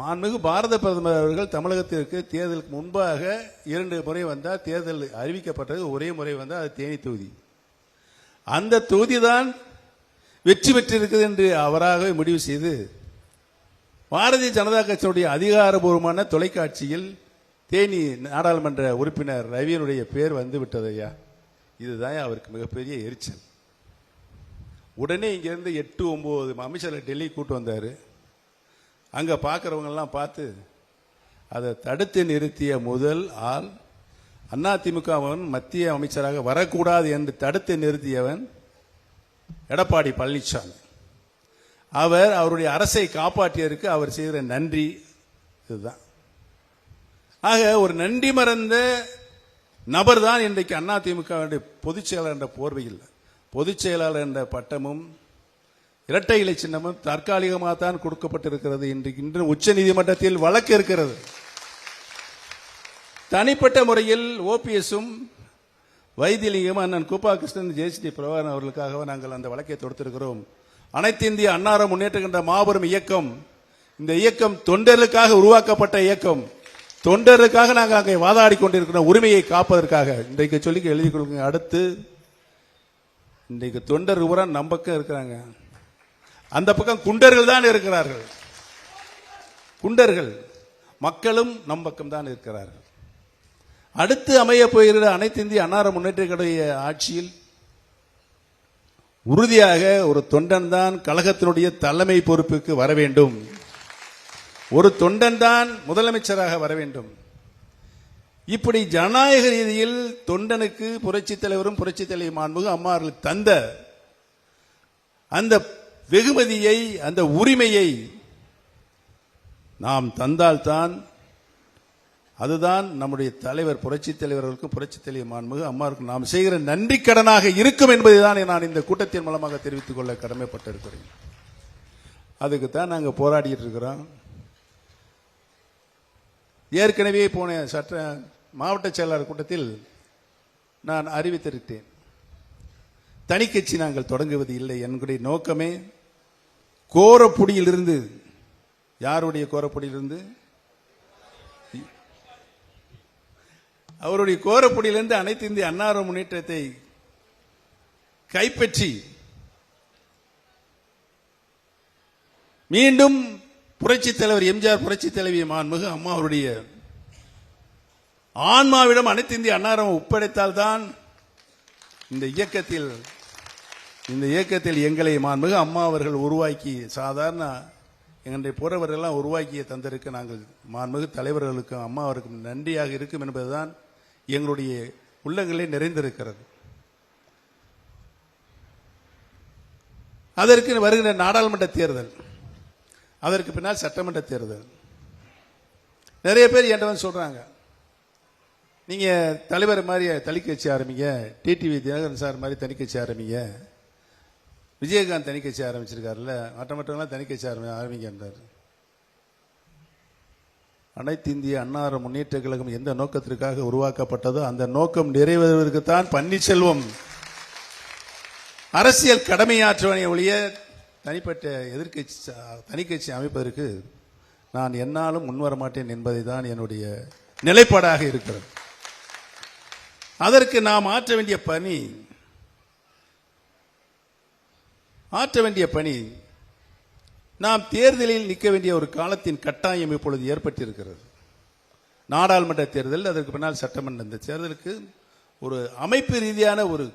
மாண்புமிகு பாரத பிரதமர் அவர்கள் தமிழகத்திற்கு தேர்தலுக்கு முன்பாக இரண்டு முறை வந்தால் தேர்தல் அறிவிக்கப்பட்டது. ஒரே முறை வந்தால் அது தேனி தொகுதி. அந்த தொகுதி தான் வெற்றி பெற்றிருக்குது என்று அவராகவே முடிவு செய்து பாரதிய ஜனதா கட்சியினுடைய அதிகாரபூர்வமான தொலைக்காட்சியில் தேனி நாடாளுமன்ற உறுப்பினர் ரவியனுடைய பேர் வந்து விட்டது ஐயா. இதுதான் அவருக்கு மிகப்பெரிய எரிச்சல். உடனே இங்கேருந்து எட்டு ஒம்பது அமைச்சரை டெல்லி கூட்டு வந்தார். அங்கே பார்க்குறவங்கெல்லாம் பார்த்து அதை தடுத்து நிறுத்திய முதல் ஆள் அதிமுகவன் மத்திய அமைச்சராக வரக்கூடாது என்று தடுத்து நிறுத்தியவன் எடப்பாடி பழனிசாமி அவர் அவருடைய அரசை காப்பாற்றியதற்கு அவர் செய்கிற நன்றி இதுதான். ஆக ஒரு நன்றி மறந்த நபர் தான் இன்றைக்கு அதிமுக பொதுச் செயலாளர் என்ற போர்வையில் பொதுச் செயலாளர் என்ற பட்டமும் இரட்டை இலை சின்னமும் தற்காலிகமாக தான் கொடுக்கப்பட்டிருக்கிறது. இன்றைக்கு இன்று உச்ச நீதிமன்றத்தில் வழக்கு இருக்கிறது. தனிப்பட்ட முறையில் ஓபிஎஸும் வைத்தியலிங்கம் அண்ணன் கூப்பா கிருஷ்ணன் ஜெயஸ்ரீ பிரபாகரன் அவர்களுக்காக நாங்கள் அந்த வழக்கை தொடுத்திருக்கிறோம். அனைத்து இந்திய அன்னார முன்னேற்றுகின்ற மாபெரும் இயக்கம் இந்த இயக்கம் தொண்டர்களுக்காக உருவாக்கப்பட்ட இயக்கம். தொண்டருக்காக நாங்கள் அங்கே வாதாடி கொண்டிருக்கிற உரிமையை காப்பதற்காக. இன்றைக்கு சொல்லி எழுதி கொடுங்க. அடுத்து இன்றைக்கு தொண்டர் பூரா நம்பக்கம் இருக்கிறாங்க. அந்த பக்கம் குண்டர்கள் தான் இருக்கிறார்கள். குண்டர்கள் மக்களும் நம் பக்கம் தான் இருக்கிறார்கள். அடுத்து அமைய போகிற அனைத்து இந்திய அன்னார முன்னேற்றங்களுடைய ஆட்சியில் உறுதியாக ஒரு தொண்டன் தான் கழகத்தினுடைய தலைமை பொறுப்புக்கு வர வேண்டும். ஒரு தொண்டன் தான் முதலமைச்சராக வர வேண்டும். இப்படி ஜனநாயக ரீதியில் தொண்டனுக்கு புரட்சித் தலைவரும் புரட்சித் தலைவி மாண்புகு அம்மார்கள் தந்த அந்த வெகுமதியை அந்த உரிமையை நாம் தந்தால்தான் அதுதான் நம்முடைய தலைவர் புரட்சி தலைவர்களுக்கு புரட்சி தலைவர் மாண்புகு அம்மாவுக்கு நாம் செய்கிற நன்றி கடனாக இருக்கும் என்பதுதான் நான் இந்த கூட்டத்தின் மூலமாக தெரிவித்துக் கொள்ள கடமைப்பட்டிருக்கிறேன். அதுக்கு தான் நாங்கள் போராடிட்டு இருக்கிறோம். ஏற்கனவே போன சட்ட மாவட்ட செயலாளர் கூட்டத்தில் நான் அறிவித்திருக்கிறேன் தனிக்கட்சி நாங்கள் தொடங்குவது இல்லை என்கிற நோக்கமே கோரப்புடியிலிருந்து. யாருடைய கோரப்புடியிலிருந்து? அவருடைய கோரப்புடியிலிருந்து அனைத்து இந்திய அன்னார முன்னேற்றத்தை கைப்பற்றி மீண்டும் புரட்சி தலைவர் எம்ஜிஆர் புரட்சி தலைவி மாண்புமிகு அம்மா அவருடைய ஆன்மாவிடம் அனைத்து இந்திய அன்னாரம் ஒப்படைத்தால்தான் இந்த இயக்கத்தில் இந்த இயக்கத்தில் எங்களை மாண்புமிகு அம்மா அவர்கள் உருவாக்கி சாதாரண எங்களுடைய புறவர்களெல்லாம் உருவாக்கிய தந்திருக்கு நாங்கள் மாண்புமிகு தலைவர்களுக்கும் அம்மா அவருக்கும் நன்றியாக இருக்கும் என்பதுதான் எங்களுடைய உள்ளங்களே நிறைந்திருக்கிறது. அதற்கு வருகிற நாடாளுமன்ற தேர்தல் அதற்கு பின்னால் சட்டமன்ற தேர்தல். நிறைய பேர் என்றவன் சொல்றாங்க நீங்கள் தலைவர் மாதிரி தனி கட்சி ஆரம்பிங்க டிடிவி தினகரன் சார் மாதிரி தனி கட்சி ஆரம்பிங்க விஜயகாந்த் தனி கட்சி ஆரம்பிச்சிருக்காருல்ல. மற்ற மற்றவங்களாம் தனி கட்சி ஆரம்பி ஆரம்பிக்கின்றார். அனைத்து இந்திய அன்னார முன்னேற்ற கழகம் எந்த நோக்கத்திற்காக உருவாக்கப்பட்டதோ அந்த நோக்கம் நிறைவேறுவதற்குத்தான் பன்னீர்செல்வம் அரசியல் கடமையாற்றுவனை ஒழிய தனிப்பட்ட எதிர்க்கட்சி தனிக்கட்சி அமைப்பதற்கு நான் என்னாலும் முன்வர மாட்டேன் என்பதை தான் என்னுடைய நிலைப்பாடாக இருக்கிறது. அதற்கு நாம் ஆற்ற வேண்டிய பணி ஆற்ற வேண்டிய பணி நாம் தேர்தலில் நிற்க வேண்டிய ஒரு காலத்தின் கட்டாயம் இப்பொழுது ஏற்பட்டிருக்கிறது. நாடாளுமன்ற தேர்தல் அதற்கு பின்னால் சட்டமன்ற இந்த தேர்தலுக்கு ஒரு அமைப்பு ரீதியான ஒரு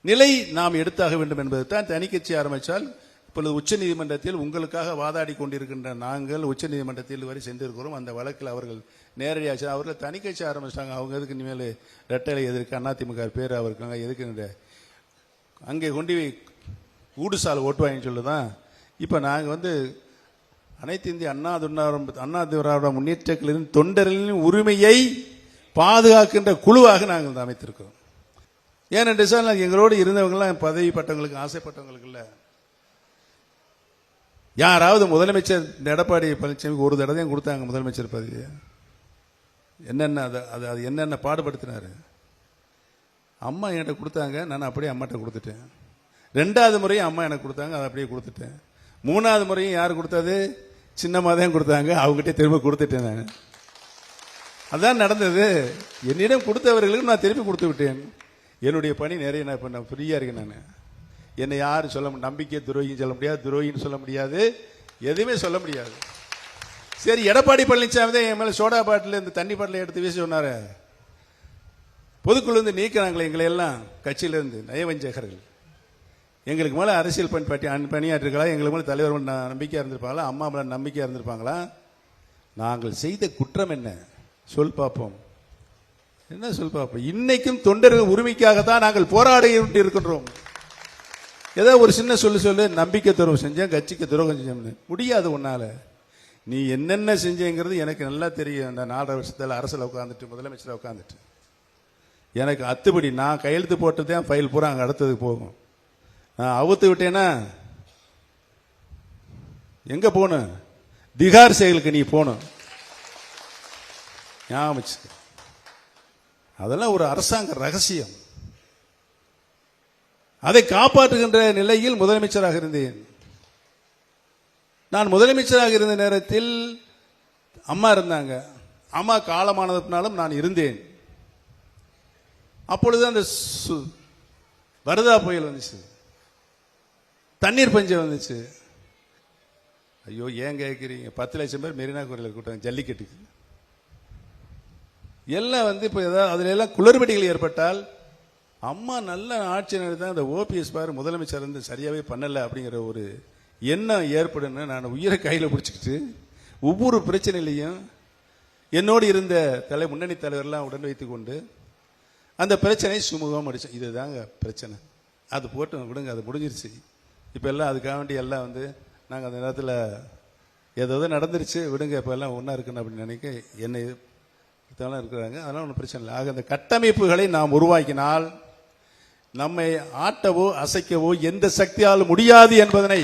நிலை நாம் எடுத்தாக வேண்டும் என்பது தான் தனிக்கட்சி ஆரம்பித்தால் இப்பொழுது உச்சநீதிமன்றத்தில் உங்களுக்காக வாதாடி கொண்டிருக்கின்ற நாங்கள் உச்சநீதிமன்றத்தில் வரை சென்றிருக்கிறோம். அந்த வழக்கில் அவர்கள் நேரடியாக அவர்கள் தனிக்கட்சி ஆரம்பிச்சிட்டாங்க. அவங்க எதுக்கு இனிமேல் ரெட்டலை எதிர்க்கு அதிமுக பேர் அவருக்காங்க எதுக்கு அங்கே கொண்டு ஊடுசாலை ஊடுசால் ஓட்டுவாங்கன்னு சொல்லுதான். இப்போ நாங்கள் வந்து அனைத்து இந்திய அண்ணா துண்ணாரம் அண்ணா திராவிட முன்னேற்றங்களின் தொண்டர்களின் உரிமையை பாதுகாக்கின்ற குழுவாக நாங்கள் அமைத்திருக்கிறோம். ஏனென்று சொன்னால் எங்களோடு இருந்தவங்களாம் பதவி பட்டவங்களுக்கு ஆசைப்பட்டவங்களுக்கு இல்லை. யாராவது முதலமைச்சர் இந்த எடப்பாடி பழனிசாமிக்கு ஒரு தடவையும் கொடுத்தாங்க முதலமைச்சர் பதவி என்னென்ன அது அது அது என்னென்ன பாடுபடுத்தினாரு? அம்மா என்கிட்ட கொடுத்தாங்க நான் அப்படியே அம்மாட்ட கொடுத்துட்டேன். ரெண்டாவது முறையும் அம்மா எனக்கு கொடுத்தாங்க அதை அப்படியே கொடுத்துட்டேன். மூணாவது முறையும் யார் கொடுத்தது? சின்னமாக தான் கொடுத்தாங்க அவங்ககிட்ட திரும்ப கொடுத்துட்டேன் நான். அதான் நடந்தது. என்னிடம் கொடுத்தவர்களுக்கு நான் திருப்பி கொடுத்து விட்டேன். என்னுடைய பணி நிறைய நான் இப்போ நான் ஃப்ரீயாக இருக்கேன் நான். என்னை யாரும் சொல்ல நம்பிக்கை துரோகின்னு சொல்ல முடியாது துரோகின்னு சொல்ல முடியாது. எதுவுமே சொல்ல முடியாது. சரி எடப்பாடி பழனிசாமி தான் என் மேலே சோடா பாட்டில் இந்த தண்ணி பாட்டில் எடுத்து வீசி சொன்னார். பொதுக்குழுந்து நீக்கிறாங்களே எங்களை எல்லாம் கட்சியிலிருந்து நயவஞ்சகர்கள். எங்களுக்கு மேலே அரசியல் பணி பட்டி அன் பணியாற்றிருக்கலாம் எங்களுக்கு மேலே தலைவர்கள் நம்பிக்கையாக இருந்திருப்பாங்களா? அம்மா மேலே நம்பிக்கையாக இருந்திருப்பாங்களா? நாங்கள் செய்த குற்றம் என்ன? சொல் பார்ப்போம். என்ன சொல் பார்ப்போம்? இன்னைக்கும் தொண்டர்கள் உரிமைக்காக தான் நாங்கள் போராடி இருக்கின்றோம். ஏதோ ஒரு சின்ன சொல்லு சொல்லு நம்பிக்கை துரோகம் செஞ்சேன் கட்சிக்கு துரோகம் செஞ்சேன் முடியாது உன்னால. நீ என்னென்ன செஞ்சேங்கிறது எனக்கு நல்லா தெரியும். அந்த நாலரை வருஷத்தில் அரசில் உட்காந்துட்டு முதலமைச்சர் உட்காந்துட்டு எனக்கு அத்துப்படி நான் கையெழுத்து போட்டது தான் ஃபைல் பூரா அங்கே அடுத்ததுக்கு போகும். நான் அவுத்து விட்டேன்னா எங்கே போகணும்? திகார் செயலுக்கு நீ போகணும். ஞாபகம் வச்சுக்க. அதெல்லாம் ஒரு அரசாங்க ரகசியம். அதை காப்பாற்றுகின்ற நிலையில் முதலமைச்சராக இருந்தேன். நான் முதலமைச்சராக இருந்த நேரத்தில் அம்மா இருந்தாங்க. அம்மா காலமானதுனாலும் நான் இருந்தேன். அப்பொழுது அந்த சு- வரதா புயல் வந்துச்சு. தண்ணீர் பஞ்சம் வந்துச்சு. ஐயோ ஏன் கேட்குறீங்க பத்து லட்சம் பேர் மெரினா கோயிலில் கூட்டாங்க ஜல்லிக்கட்டுக்கு. எல்லாம் வந்து இப்போ ஏதாவது அதில் எல்லாம் குளறுபடிகள் ஏற்பட்டால் அம்மா நல்ல ஆட்சி நடத்தி அந்த ஓபிஎஸ் பாரு முதலமைச்சர் வந்து சரியாகவே பண்ணலை அப்படிங்கிற ஒரு எண்ணம் ஏற்படுன்னு நான் உயிரை கையில் பிடிச்சிக்கிட்டு ஒவ்வொரு பிரச்சனையிலையும் என்னோடு இருந்த தலை முன்னணி தலைவர்லாம் உடன் வைத்துக்கொண்டு அந்த பிரச்சனையை சுமூகமாக முடிச்சோம் இதுதாங்க பிரச்சனை. அது போட்டு விடுங்க அது முடிஞ்சிருச்சு. இப்போ எல்லாம் அதுக்காக வேண்டி எல்லாம் வந்து நாங்கள் அந்த நேரத்தில் ஏதாவது நடந்துருச்சு விடுங்க இப்போ எல்லாம் ஒன்றா இருக்கணும் அப்படின்னு நினைக்க என்னை இதெல்லாம் இருக்கிறாங்க. அதெல்லாம் ஒன்றும் பிரச்சனை இல்லை. ஆக அந்த கட்டமைப்புகளை நாம் உருவாக்கினால் நம்மை ஆட்டவோ அசைக்கவோ எந்த சக்தியால் முடியாது என்பதனை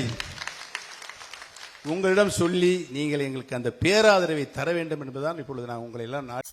உங்களிடம் சொல்லி நீங்கள் எங்களுக்கு அந்த பேராதரவை தர வேண்டும் என்பதுதான் இப்பொழுது நான் உங்களை எல்லாம் நாடி